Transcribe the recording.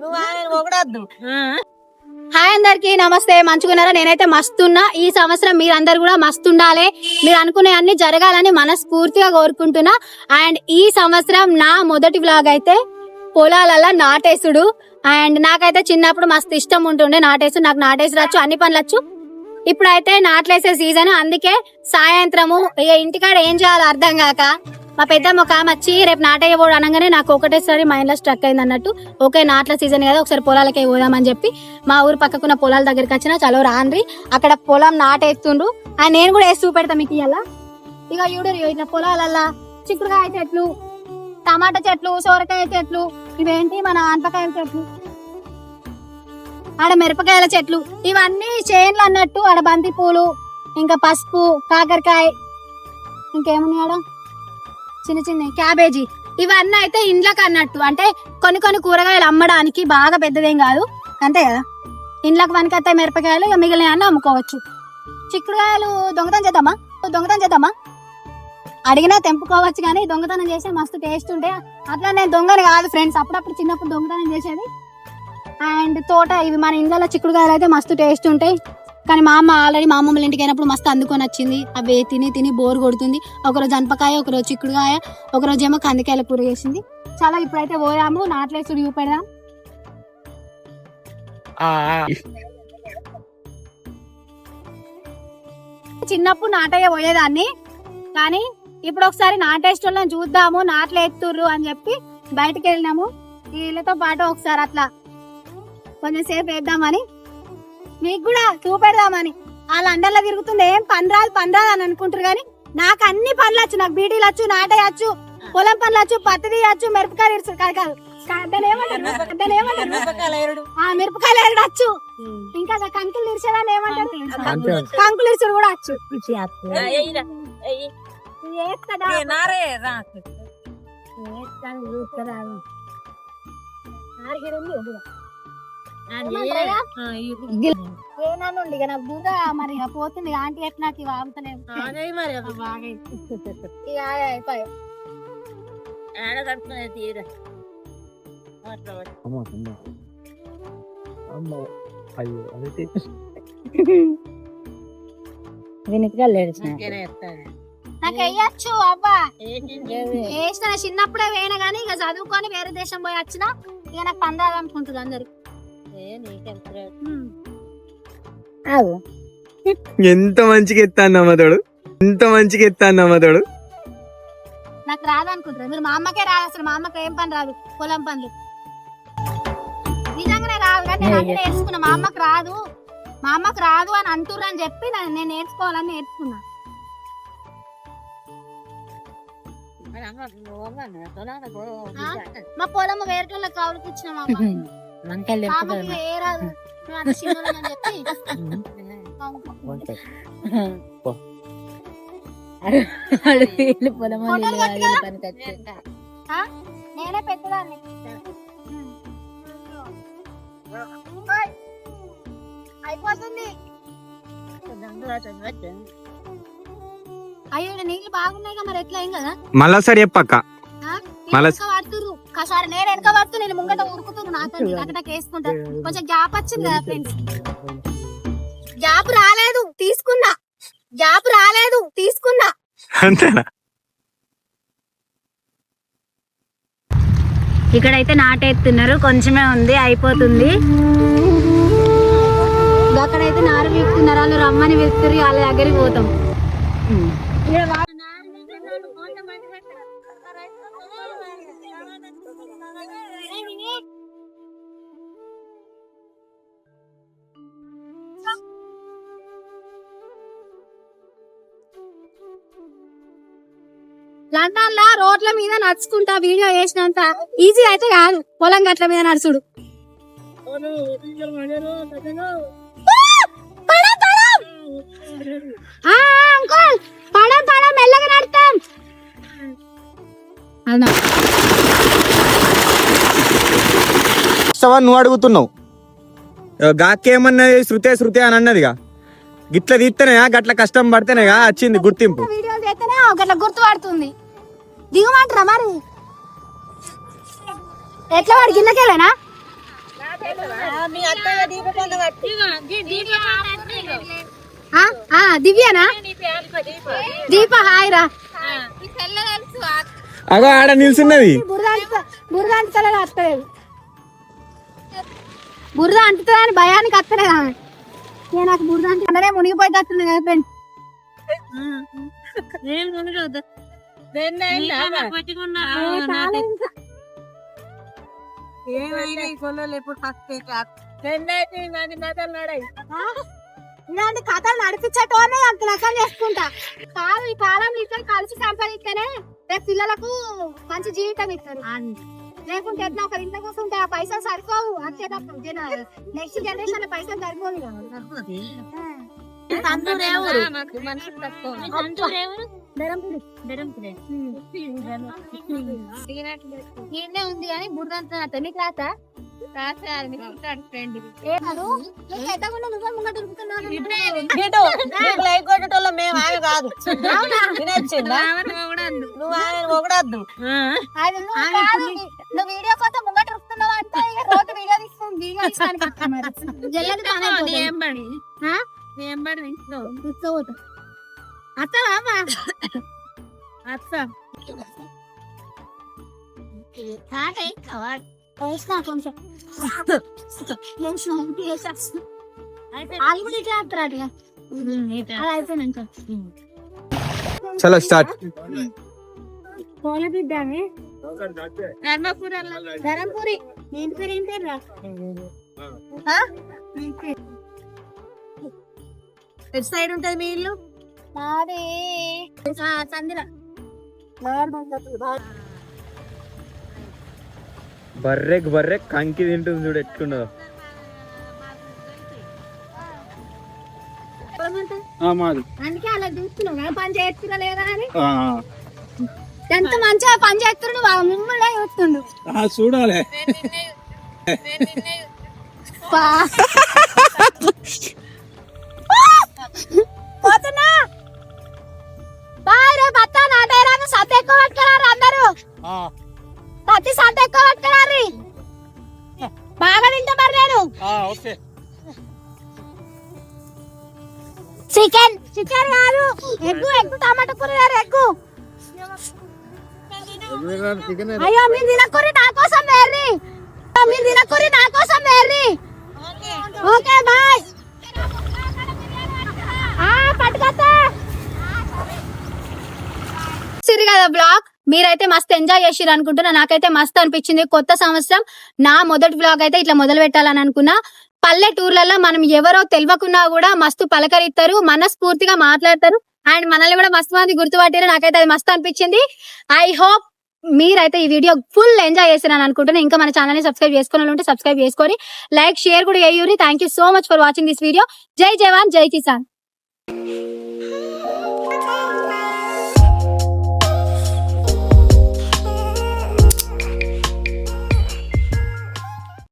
నువ్వు ఆయన హాయ్ అందరికి నమస్తే. మంచుకున్నారా? నేనైతే మస్తున్నా. ఈ సంవత్సరం మీరందరు కూడా మస్తుండాలి. మీరు అనుకునే అన్ని జరగాలని మనస్ఫూర్తిగా కోరుకుంటున్నా. అండ్ ఈ సంవత్సరం నా మొదటి వ్లాగ్ అయితే పొలాలల్లా నాటేసుడు. అండ్ నాకైతే చిన్నప్పుడు మస్తు ఇష్టం ఉంటుండే నాటేసుడు నాకు నాటేసి రచ్చు అన్ని పనులు వచ్చు ఇప్పుడైతే నాట్లేసే సీజన్ అందుకే సాయంత్రము ఇక ఇంటికాడ ఏం చేయాలో అర్థం కాక మా పెద్దమ్మ ఒక ఆమె వచ్చి రేపు నాటేయబోడు అనగానే నాకు ఒకటేసారి మైండ్లో స్ట్రక్ అయింది అన్నట్టు. ఓకే నాట్ల సీజన్ కదా ఒకసారి పొలాలకే పోదామని చెప్పి మా ఊరు పక్కకున్న పొలాల దగ్గరికి వచ్చిన చలో రాన్రి అక్కడ పొలం నాటేస్తుండ్రు. ఆ నేను కూడా వేసి చూపెడతా మీకు ఇవాళ ఇక చూడరు ఇట్లా పొలాలల్లా. చిక్కుడుకాయ చెట్లు టమాటా చెట్లు సోరకాయ చెట్లు ఇవేంటి మన ఆనపకాయల చెట్లు? ఆడ మిరపకాయల చెట్లు. ఇవన్నీ చేన్లు అన్నట్టు ఆడ బంతి పూలు ఇంకా పసుపు కాకరకాయ ఇంకేమున్నాయి ఆడ? చిన్న చిన్న క్యాబేజీ ఇవన్నీ అయితే ఇండ్లకు అన్నట్టు. అంటే కొన్ని కొన్ని కూరగాయలు అమ్మడానికి బాగా పెద్దదేం కాదు. అంతే కదా? ఇండ్లకు వనకత్తాయి మిరపకాయలు ఇక మిగిలిన అన్న అమ్ముకోవచ్చు. చిక్కుడుకాయలు దొంగతనం చేద్దామా? దొంగతనం చేద్దామా? అడిగినా తెంపుకోవచ్చు కానీ దొంగతనం చేస్తే మస్తు టేస్ట్ ఉంటే అట్లా నేను దొంగని కాదు ఫ్రెండ్స్ అప్పుడప్పుడు చిన్నప్పుడు దొంగతనం చేసేది. అండ్ తోట ఇవి మన ఇంట్లో చిక్కుడుకాయలు అయితే మస్తు టేస్ట్ ఉంటాయి. కానీ మా అమ్మ ఆల్రెడీ మా అమ్మమ్మ ఇంటికి అయినప్పుడు మస్తు అందుకొని వచ్చింది. అవి తిని తిని బోర్ కొడుతుంది. ఒకరోజు అనపకాయ ఒకరోజు చిక్కుడుకాయ ఒకరోజు ఏమో కందికాయల కూర చేసింది. చాలా ఇప్పుడైతే పోయాము నాట్లేసుడు చూపెడదాం. చిన్నప్పుడు నాటయ్య పోయేదాన్ని. కానీ ఇప్పుడు ఒకసారి నాటేష్టోళ్ళని చూద్దాము నాట్లు ఎత్తుర్రు అని చెప్పి బయటకు వెళ్ళినాము వీళ్ళతో పాటు ఒకసారి అట్లా కొంచెం సేపు వేద్దామని మీకు కూడా చూపెడదామని. వాళ్ళ అండర్లో తిరుగుతుంది ఏం పని రాదు పని రాదు అని అనుకుంటారు కానీ నాకు అన్ని పనులు వచ్చు నాకు బీడీలు వచ్చు నాటేయచ్చు పొలం పనులు వచ్చు పత్తి తీయచ్చు మిరపకాయలు ఇరుచు కాదు కాదు. ఆ మిరపకాయలు ఎరడచ్చు ఇంకా ఆ కంకులు ఇరిచేదాన్ని ఏమంటారు? కంకులు ఇరుచుడు కూడా వచ్చు. ఏత్తదా? ఇక నాకు బుర్ర మరి పోతుంది ఆంటీ ఎట్లా నాకు. మరి బాగా. ఆడ తీరా వెనుకగా లేడు అబ్బా? వేసిన చిన్నప్పుడే వేయన గానీ ఇక చదువుకొని వేరే దేశం పోయి వచ్చిన ఇక నాకు పందాలు అనుకుంటుంది అందరు. ఎంత మంచిగా ఎత్తాను అమ్మతోడు ఎంత మంచిగా ఎత్తాను అమ్మతోడు నాకు రాదు అనుకుంటారు మీరు మా అమ్మకే రాదు అసలు. మా అమ్మకి ఏం పని రాదు? పొలం పనులు. నిజంగానే రాదు కానీ నేను నేర్చుకున్నా మా అమ్మకి రాదు. మా అమ్మకి రాదు అని అంటుర్రు అని చెప్పి నా- నేను నేర్చుకోవాలని నేర్చుకున్నా. మా పొలం వేరే వాళ్ళకి కావులకి ఇచ్చిన మా అమ్మ. వంకాయలు? నేనే పెద్దదాన్ని. అయిపోతుంది. అయ్యో నీళ్ళు బాగున్నాయి కదా మరి. ఎట్లా ఏం కదా? మళ్ళా చెప్పక్క? మళ్ళా- ఒకసారి నేను వెనక పడుతూ నేను ముంగట ఉరుకుతున్నారు నాతో అక్కడ వేసుకుంటా కొంచెం గ్యాప్ వచ్చింది కదా ఫ్రెండ్స్ గ్యాప్ రాలేదు తీసుకున్నా. గ్యాప్ రాలేదు తీసుకున్నా. అంతేనా? ఇక్కడైతే నాటేస్తున్నారు కొంచెమే ఉంది అయిపోతుంది. అక్కడైతే నారు వీపుతున్నారు వాళ్ళు రమ్మని వెళ్తున్నారు వాళ్ళ దగ్గరికి పోతాం. లండన్ లా రోడ్ల మీద నడుచుకుంటా వీడియో చేసినంత ఈజీ అయితే కాదు. పొలం గట్ల మీద నడుచుడు. పడం, పడం! ఆ, అంకుల్ పడం పడం మెల్లగా నడతాం అన్నా. నువ్వు అడుగుతున్నావు. గాకేమన్నది శృతే శృతే అని అన్నదిగా? గిట్ల తీస్తేనే గట్ల కష్టం పడితేనేగా వచ్చింది గుర్తింపు. వీడియోలు చేస్తేనే గట్ల గుర్తుపడుతుంది. దిగమంటారా మరి? ఎట్లా వాడు గిన్నెకెళ్ళనా దివ్యనా? దీప హాయ్ రా. అగో ఆడ నిల్చున్నది. బురద అంటుతా- బురద అంటుతలేదు వస్తలేదు బురద అంటుతుందా అని భయానికి వస్తలేదు ఆమె. నాకు బురద అంటే అందరే మునిగిపోయేటట్టుంది కదా ఏమైనా ఈ కొల్లలు ఎప్పుడు ఫస్ట్ నడయి. ఇలాంటి కథలు నడిపించటోనే అంత రకాలు చేసుకుంటా. కాదు ఈ కాలం ఇద్దరు కలిసి సంపాదిస్తేనే రేపు పిల్లలకు మంచి జీవితం ఇస్తారు. లేకుంటే ఎట్లా ఒక ఇంట్లో కూర్చుంటే ఆ పైసలు సరిపోవు. వచ్చేటప్పుడు నెక్స్ట్ జనరేషన్ పైసలు సరిపోవు కదా. ఈయనే ఉంది కానీ బుర్రంతా నీకు రాత ఫ్రెండ్. ఏ కాదు నువ్వు పెద్దగా నువ్వే ముంగట ఉరుకుతున్నావు. లైక్ కొట్టేటోళ్ళ మేము ఆమె కాదు. వినొచ్చిందా? నువ్వు ఆమె ఒకడద్దు అది నువ్వు వీడియో కోసం ముంగట ఉరుకుతున్నావు అంటే రోజు వీడియో తీసుకుని వీడియో తీసుకోడానికి వస్తా మరి. జల్లెడ తానే పోతుంది. ఏంబడి ఆ? ఏంబడి ఇంట్లో కూర్చోవద్దు. అత్తవా అమ్మా? అత్త వేసినా కొంచెం. వేసినా, ఇంటికి వేసా. వాళ్ళు కూడా ఇట్లా ఆపుతారట ఇక. అలా అయిపోయినాక. చలో స్టార్ట్ పూల బిడ్డ ఆమె. ధర్మపురంలో ధరంపూరి నేను పేరు ఏం పేరు రా ఆ? ఎటు సైడ్ ఉంటది మీ ఇల్లు నాది. బర్రెక్ బర్రె కంకి తింటుంది చూడు ఎట్లున్నదో. మాది. అందుకే అలా చూస్తున్నావు. కదా పని చేస్తున్నా లేదా అని? ఎంత మంచిగా పని వాళ్ళు మిమ్మల్ని చూస్తుండు. చూడాలి. పా- పోతున్నా. డైరాను సత్ ఎక్కువ పట్టుకురారు అందరూ. సత్తి సత్ ఎక్కువ పట్టుకురారు బాగా తింటా మరి నేను. ఓకే. చికెన్ చికెన్ కాదు ఎగ్గు ఎగ్గు టమాటా కూర గారు ఎగ్గు. అయ్యో మీరు తినకూరి నా కోసం వేర్రి మీరు తినకూరి నా కోసం వేర్రి ఓకే. బాయ్. పట్టుకొస్తా. సిరి కదా బ్లాగ్? మీరైతే మస్తు ఎంజాయ్ చేసిర్రు అనుకుంటున్నా. నాకైతే మస్తు అనిపించింది. కొత్త సంవత్సరం నా మొదటి బ్లాగ్ అయితే ఇట్లా మొదలు పెట్టాలని అనుకున్నా. పల్లెటూర్లలో మనం ఎవరో తెలియకున్నా కూడా మస్తు పలకరిస్తారు మనస్ఫూర్తిగా మాట్లాడతారు. అండ్ మనల్ని కూడా మస్తు మంది గుర్తుపట్టారు నాకైతే అది మస్తు అనిపించింది. ఐ హోప్ మీరైతే ఈ వీడియో ఫుల్ ఎంజాయ్ చేసిరని అనుకుంటున్నా. ఇంకా మన ఛానల్ని సబ్స్క్రైబ్ చేసుకుని ఉంటే సబ్స్క్రైబ్ చేసుకొని లైక్ షేర్ కూడా చేయూరి thank you so much for watching this video జై జవాన్ జై కిసాన్.